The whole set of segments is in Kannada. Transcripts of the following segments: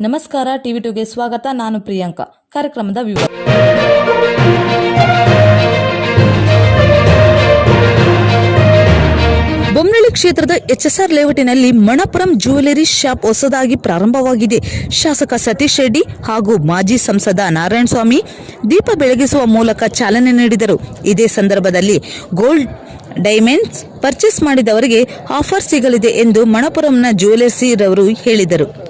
ನಮಸ್ಕಾರ, ಟಿವಿ ಟುಗೆ ಸ್ವಾಗತ. ನಾನು ಪ್ರಿಯಾಂಕಾ. ಕಾರ್ಯಕ್ರಮದ ವಿವರ. ಬೊಮ್ಮನಳ್ಳಿ ಕ್ಷೇತ್ರದ ಎಚ್ಎಸ್ಆರ್ ಲೇಔಟಿನಲ್ಲಿ ಮಣಪುರಂ ಜ್ಯುವೆಲರಿ ಶಾಪ್ ಹೊಸದಾಗಿ ಪ್ರಾರಂಭವಾಗಿದೆ. ಶಾಸಕ ಸತೀಶ್ ರೆಡ್ಡಿ ಹಾಗೂ ಮಾಜಿ ಸಂಸದ ನಾರಾಯಣಸ್ವಾಮಿ ದೀಪ ಬೆಳಗಿಸುವ ಮೂಲಕ ಚಾಲನೆ ನೀಡಿದರು. ಇದೇ ಸಂದರ್ಭದಲ್ಲಿ ಗೋಲ್ಡ್ ಡೈಮಂಡ್ಸ್ ಪರ್ಚೇಸ್ ಮಾಡಿದವರಿಗೆ ಆಫರ್ ಸಿಗಲಿದೆ ಎಂದು ಮಣಪುರಂನ ಜ್ಯುವೆಲರ್ಸಿರವರು ಹೇಳಿದರು.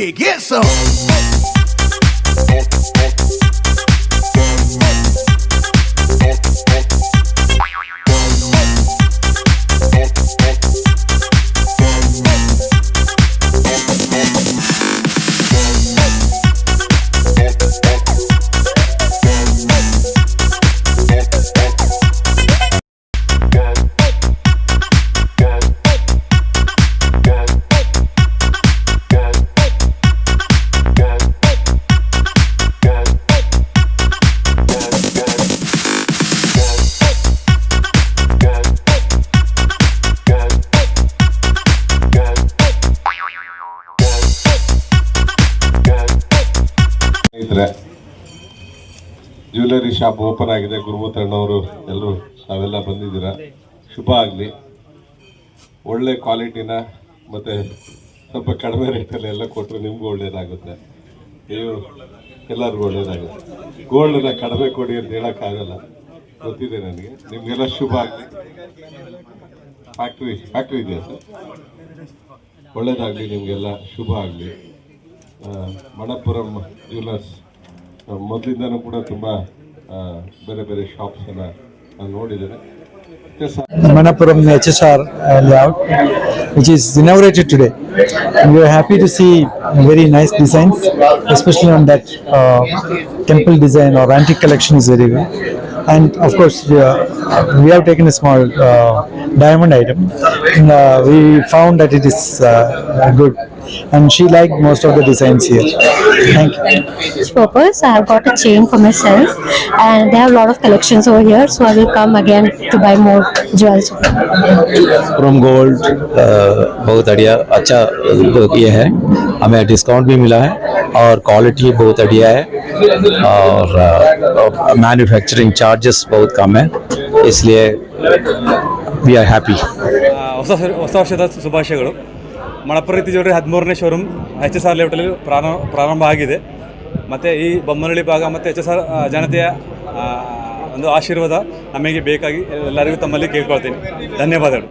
Get some. ಸ್ನೇಹಿತರೆ ಜ್ಯುವೆಲರಿ ಶಾಪ್ ಓಪನ್ ಆಗಿದೆ. ಗುರುಮೂತಣ್ಣವರು ಎಲ್ಲರೂ ತಾವೆಲ್ಲ ಬಂದಿದ್ದೀರಾ. ಶುಭ ಆಗಲಿ. ಒಳ್ಳೆ ಕ್ವಾಲಿಟಿನ ಮತ್ತು ಸ್ವಲ್ಪ ಕಡಿಮೆ ರೇಟಲ್ಲಿ ಎಲ್ಲ ಕೊಟ್ಟರೆ ನಿಮಗೂ ಒಳ್ಳೇದಾಗುತ್ತೆ. ನೀವು ಎಲ್ಲರಿಗೂ ಒಳ್ಳೇದಾಗುತ್ತೆ. ಗೋಲ್ಡನ್ನ ಕಡಿಮೆ ಕೊಡಿ ಅಂತ ಹೇಳೋಕ್ಕಾಗಲ್ಲ. ಗೊತ್ತಿದೆ ನನಗೆ. ನಿಮಗೆಲ್ಲ ಶುಭ ಆಗಲಿ. ಫ್ಯಾಕ್ಟ್ರಿ ಫ್ಯಾಕ್ಟ್ರಿ ಇದೆಯಾ ಸರ್? ಒಳ್ಳೇದಾಗಲಿ ನಿಮಗೆಲ್ಲ. ಶುಭ ಆಗಲಿ. ಮಣಪುರಂ ಜ್ಯುವೆಲರ್ಸ್ ಮೊದಲಿಂದನೂ ಕೂಡ ತುಂಬ ಬೇರೆ ಬೇರೆ ಶಾಪ್ಸನ್ನು ನಾನು ನೋಡಿದ್ದೇನೆ Yes, sir. Manapuram HSR uh, layout, which is inaugurated today. And we are happy to see very nice designs, especially on that uh, temple design or antique collection is very good. And of course, we, are, we have taken a small uh, diamond item. And, uh, we found that it is uh, good, and she liked most of the designs here. Thank you. this purpose. I have got a chain for myself, and they have a lot of collections over here. So I will come again to buy more jewels. Chrome gold अ, बहुत बढ़िया अच्छा ये है हमें डिस्काउंट भी मिला है और क्वालिटी बहुत बढ़िया है और मैन्युफैक्चरिंग चार्जेस बहुत कम है इसलिए वी आर हैप्पी ಆ, ಹೊಸ ಹೊಸ ವರ್ಷದ ಶುಭಾಶಯಗಳು ಮಣಪುರ ಜ್ಯುವೆಲ್ರಿ ಹದಿಮೂರನೇ ಶೋರೂಮ್ ಎಚ್ ಎಸ್ ಆರ್ ಲೇಔಟಲ್ಲಿ ಪ್ರಾರಂಭ ಪ್ರಾರಂಭ ಆಗಿದೆ. ಮತ್ತು ಈ ಬೊಮ್ಮನಹಳ್ಳಿ ಭಾಗ ಮತ್ತು ಎಚ್ ಎಸ್ ಆರ್ ಜನತೆಯ ಒಂದು ಆಶೀರ್ವಾದ ನಮಗೆ ಬೇಕಾಗಿ ಎಲ್ಲರಿಗೂ ತಮ್ಮಲ್ಲಿ ಕೇಳ್ಕೊಳ್ತೀನಿ. ಧನ್ಯವಾದಗಳು.